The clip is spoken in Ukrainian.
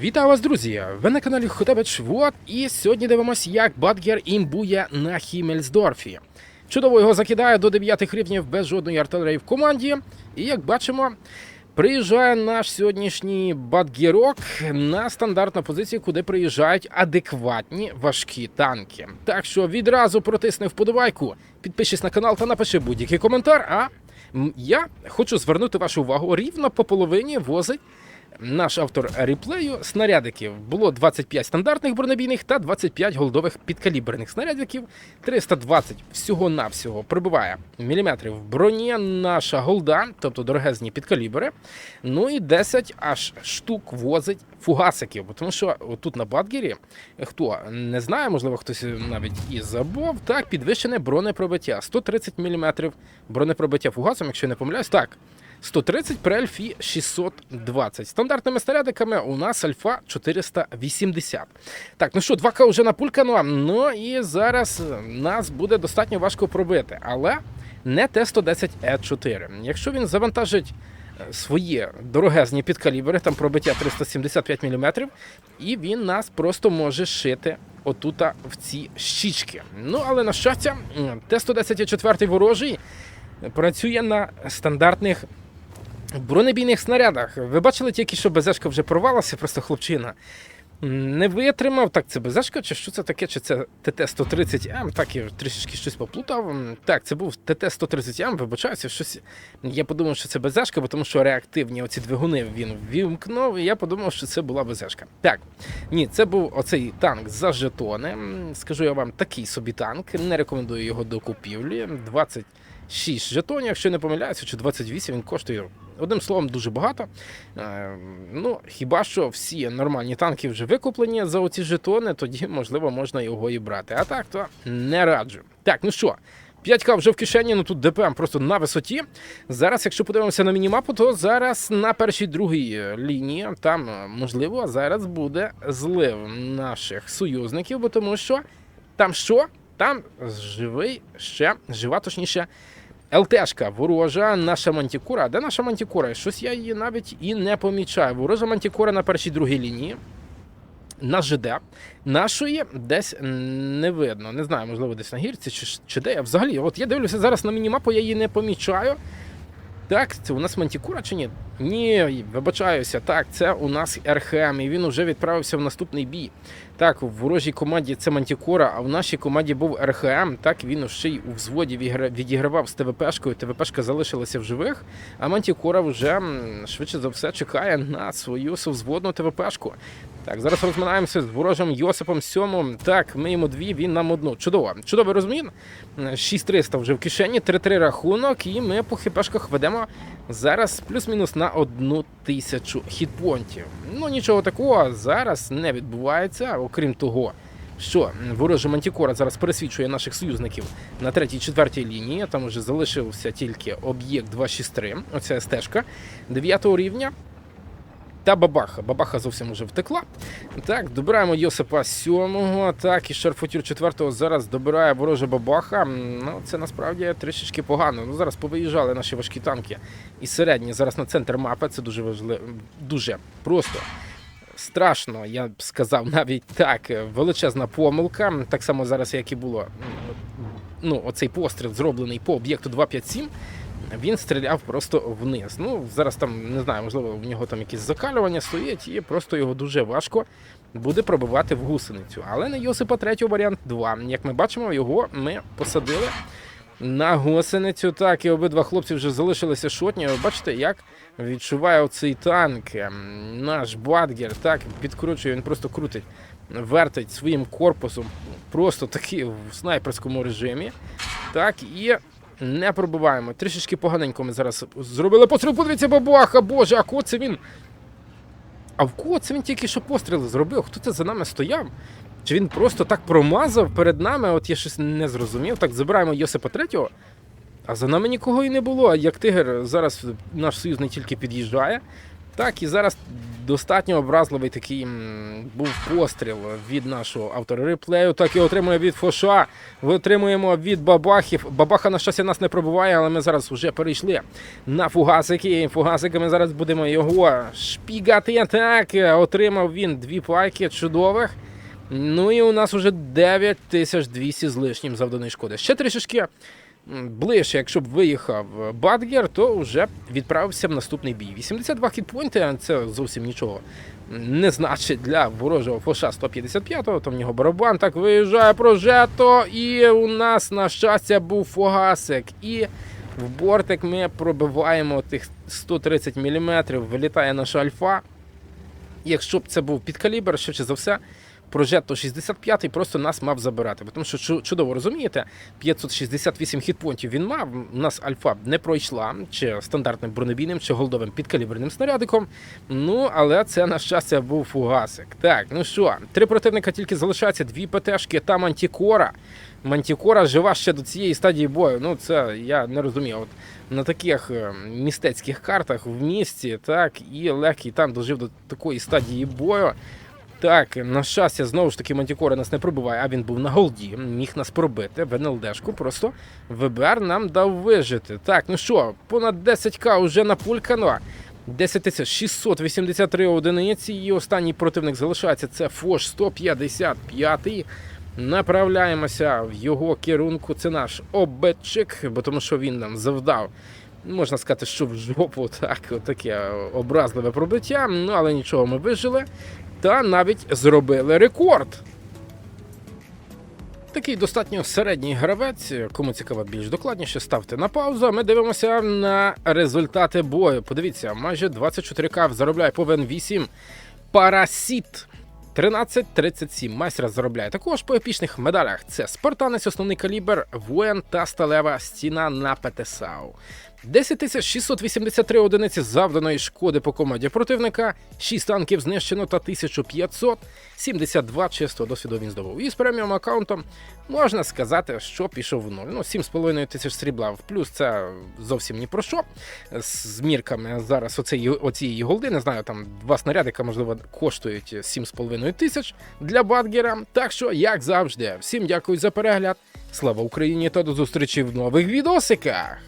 Вітаю вас, друзі! Ви на каналі Хотебич Вот, і сьогодні дивимося, як Бадгер імбує на Хімельсдорфі. Чудово його закидає до 9 рівнів без жодної артилерії в команді. І як бачимо, приїжджає наш сьогоднішній Бадгерок на стандартну позицію, куди приїжджають адекватні важкі танки. Так що відразу протисни вподобайку, підпишись на канал та напиши будь-який коментар. А я хочу звернути вашу увагу рівно по половині возить наш автор реплею снарядиків. Було 25 стандартних бронебійних та 25 голдових підкаліберних снарядиків. 320 всього-навсього прибуває міліметрів броні наша голда, тобто дорогезні підкалібери. Ну і 10 аж штук возить фугасиків. Тому що тут на Бадгері, хто не знає, можливо, хтось навіть і забув, так, підвищене бронепробиття. 130 мм бронепробиття фугасом, якщо я не помиляюсь, так. 130 при альфі 620. Стандартними снарядиками у нас альфа 480. Так, ну що, 2К вже напулькано. Ну і зараз нас буде достатньо важко пробити, але не Т-110Е4. Якщо він завантажить е, свої дорогезні підкалібри, там пробиття 375 мм, і він нас просто може шити отута в ці щічки. Ну, але на щастя, Т-110Е4 ворожий працює на стандартних бронебійних снарядах. Ви бачили тільки, що БЗшка вже порвалася, просто хлопчина. Не витримав, так це БЗшка, чи що це таке, чи це ТТ-130М, так я трішечки щось поплутав. Так, це був ТТ-130М, вибачаюся, щось. Я подумав, що це БЗшка, тому що реактивні оці двигуни він вімкнув, і я подумав, що це була БЗшка. Так, ні, це був оцей танк за жетони. Скажу я вам, такий собі танк. Не рекомендую його до купівлі. 26 жетонів, якщо не помиляюся, чи 28 він коштує. Одним словом, дуже багато. Е, ну, хіба що всі нормальні танки вже викуплені за оці жетони, тоді, можливо, можна його і брати. А так, то не раджу. Так, ну що, 5К вже в кишені, ну тут ДПМ просто на висоті. Зараз, якщо подивимося на мінімапу, то зараз на першій другій е, лінії, там, е, можливо, зараз буде злив наших союзників, бо тому що там що? Там живий ще, жива, точніше, ЛТшка ворожа, наша мантікура. Де наша мантікура? Щось я її навіть і не помічаю. Ворожа мантікура на першій другій лінії. На ЖД. Нашої десь не видно. Не знаю, можливо, десь на гірці чи, чи де. Я Взагалі, от я дивлюся зараз на мінімапу, я її не помічаю. Так, це у нас мантікура чи ні? Ні, вибачаюся. Так, це у нас РХМ, і він вже відправився в наступний бій. Так, в ворожій команді це Мантікора, а в нашій команді був РХМ. Так, він ще й у взводі відігравав з ТВПшкою. ТВПшка залишилася в живих, а Мантікора вже швидше за все чекає на свою совзводну ТВПшку. Так, зараз розминаємося з ворожим Йосипом Сьомом. Так, ми йому дві, він нам одну. Чудово. Чудовий розмін. 6300 вже в кишені, 3-3 рахунок, і ми по хіпешках ведемо зараз плюс-мінус на одну тисячу хітпонтів. Ну нічого такого зараз не відбувається, окрім того. Що ворожа мантікора зараз пересвідчує наших союзників на третій, четвертій лінії. Там вже залишився тільки об'єкт 263, оця стежка 9 рівня. Та бабаха. Бабаха зовсім уже втекла. Так, добираємо Йосипа 7, так, і Шарфутір 4 зараз добирає ворожа бабаха. Ну, це насправді трішечки погано. Ну, зараз повиїжджали наші важкі танки і середні. Зараз на центр мапи. Це дуже важливо, дуже просто. Страшно, я б сказав навіть так. Величезна помилка. Так само зараз, як і було. Ну, оцей постріл зроблений по об'єкту 257. Він стріляв просто вниз. Ну, зараз там, не знаю, можливо, в нього там якісь закалювання стоять, і просто його дуже важко буде пробивати в гусеницю. Але на Йосипа третього варіант 2. Як ми бачимо, його ми посадили на гусеницю. Так, і обидва хлопці вже залишилися шотні. Ви бачите, як відчуває оцей танк. ем, Наш Бадгер, так, підкручує, він просто крутить, вертить своїм корпусом, просто таки в снайперському режимі. Так, і не пробиваємо. Трішечки поганенько ми зараз зробили постріл. Подивіться, бабаха, боже, а кого це він? А в кого це він тільки що постріли зробив? Хто це за нами стояв? Чи він просто так промазав перед нами? От я щось не зрозумів. Так, забираємо Йосипа третього. А за нами нікого і не було. А Як тигр зараз наш союз не тільки під'їжджає, Так, і зараз достатньо образливий такий був постріл від нашого автора реплею. Так і отримує від Фоша. Отримуємо від Бабахів. Бабаха, на щастя, нас не пробуває, але ми зараз вже перейшли на фугасики. Фугасики ми зараз будемо його шпігати. Так, отримав він дві пайки чудових. Ну і у нас уже 9200 з лишнім завданої шкоди. Ще трішечки м, ближче, якщо б виїхав Бадгер, то вже відправився в наступний бій. 82 хітпойнти це зовсім нічого не значить для ворожого фоша 155-го, там в нього барабан так виїжджає прожето, і у нас, на щастя, був фугасик. І в бортик ми пробиваємо тих 130 мм, вилітає наша альфа. Якщо б це був підкалібр, швидше за все, Прожетто 65-й просто нас мав забирати. Тому що чу- чудово розумієте, 568 хітпонтів він мав. У нас альфа не пройшла чи стандартним бронебійним, чи голдовим підкаліберним снарядиком. Ну, але це, на щастя, був фугасик. Так, ну що, три противника тільки залишаються, дві ПТшки та Мантікора. Мантікора жива ще до цієї стадії бою. Ну, це я не розумію. От на таких е, містецьких картах в місті, так, і легкий там дожив до такої стадії бою. Так, на щастя, знову ж таки, Мантікора нас не пробиває, а він був на голді, міг нас пробити в НЛДшку, просто ВБР нам дав вижити. Так, ну що, понад 10к вже напулькано. 10 683 одиниці, і останній противник залишається. Це Фош 155. Направляємося в його керунку. Це наш обидчик, бо тому що він нам завдав. Можна сказати, що в жопу так, таке образливе пробиття. Ну але нічого, ми вижили та навіть зробили рекорд. Такий достатньо середній гравець. Кому цікаво більш докладніше, ставте на паузу. Ми дивимося на результати бою. Подивіться, майже 24к заробляє повен 8. Парасіт 13.37. Майстер заробляє також по епічних медалях. Це спартанець, основний калібр, воєн та сталева стіна на ПТСАУ. 10 683 одиниці завданої шкоди по команді противника, 6 танків знищено та 1572 чистого досвіду він здобув. І з преміум аккаунтом можна сказати, що пішов в нуль. Ну, 7,5 тисяч срібла в плюс це зовсім ні про що. З мірками зараз оцеї, оцієї голди, не знаю, там два снарядика, можливо, коштують 7,5 тисяч для Бадгера. Так що, як завжди, всім дякую за перегляд. Слава Україні та до зустрічі в нових відосиках!